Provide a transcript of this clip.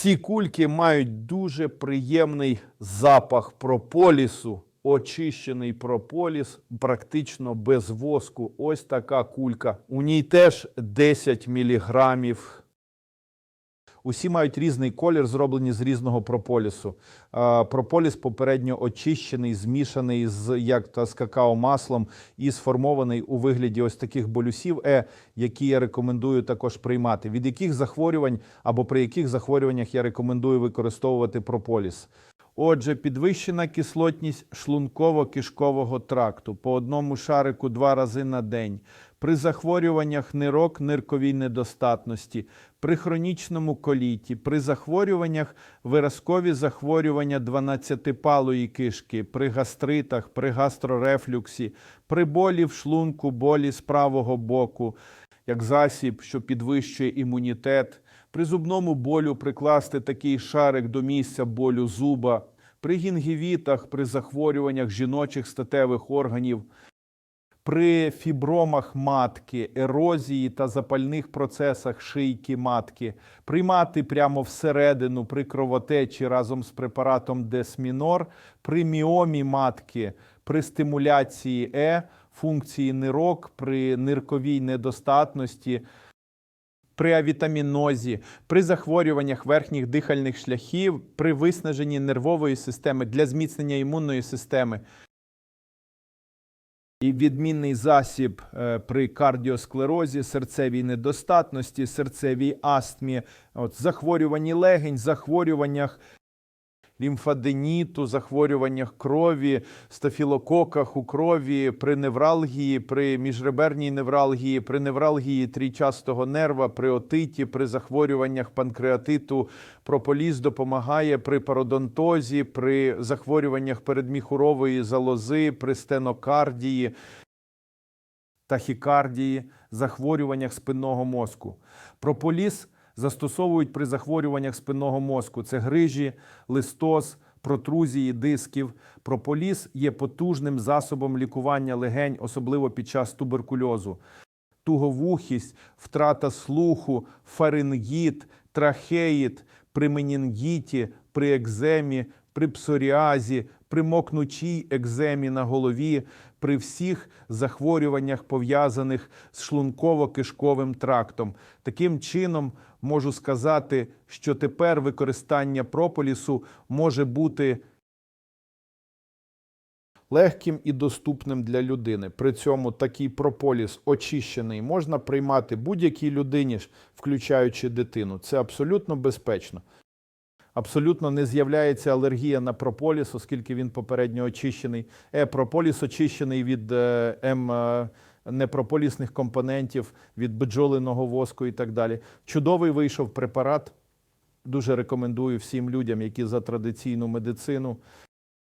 Ці кульки мають дуже приємний запах прополісу. Очищений прополіс, практично без воску. Ось така кулька. У ній теж 10 міліграмів. Усі мають різний колір, зроблені з різного прополісу. Прополіс попередньо очищений, змішаний з як та з какао-маслом і сформований у вигляді ось таких болюсів, е, які я рекомендую також приймати. Від яких захворювань або при яких захворюваннях я рекомендую використовувати прополіс. Отже, підвищена кислотність шлунково-кишкового тракту по одному шарику два рази на день. При захворюваннях нирок, нирковій недостатності, при хронічному коліті, при захворюваннях виразкові захворювання 12-палої кишки, при гастритах, при гастрорефлюксі, при болі в шлунку, болі з правого боку, як засіб, що підвищує імунітет, при зубному болю прикласти такий шарик до місця болю зуба, при гінгівітах, при захворюваннях жіночих статевих органів, при фібромах матки, ерозії та запальних процесах шийки матки, приймати прямо всередину при кровотечі разом з препаратом Десмінор, при міомі матки, при стимуляції Е, функції нирок, при нирковій недостатності, при авітамінозі, при захворюваннях верхніх дихальних шляхів, при виснаженні нервової системи для зміцнення імунної системи. І відмінний засіб е, при кардіосклерозі, серцевій недостатності, серцевій астмі, от, захворюванні легень, захворюваннях лімфаденіту, захворюваннях крові, стафілококах у крові, при невралгії, при міжреберній невралгії, при невралгії трійчастого нерва, при отиті, при захворюваннях панкреатиту. Прополіс допомагає при пародонтозі, при захворюваннях передміхурової залози, при стенокардії, тахікардії, захворюваннях спинного мозку. Прополіс застосовують при захворюваннях спинного мозку. Це грижі, листоз, протрузії дисків. Прополіс є потужним засобом лікування легень, особливо під час туберкульозу. Туговухість, втрата слуху, фарингіт, трахеїт, при менінгіті, при екземі, при псоріазі, при мокнучій екземі на голові, при всіх захворюваннях, пов'язаних з шлунково-кишковим трактом. Таким чином, можу сказати, що тепер використання прополісу може бути легким і доступним для людини. При цьому такий прополіс очищений можна приймати будь-якій людині, включаючи дитину. Це абсолютно безпечно. Абсолютно не з'являється алергія на прополіс, оскільки він попередньо очищений. Е, прополіс очищений від е, М. е, непрополісних компонентів, від бджолиного воску і так далі. Чудовий вийшов препарат. Дуже рекомендую всім людям, які за традиційну медицину.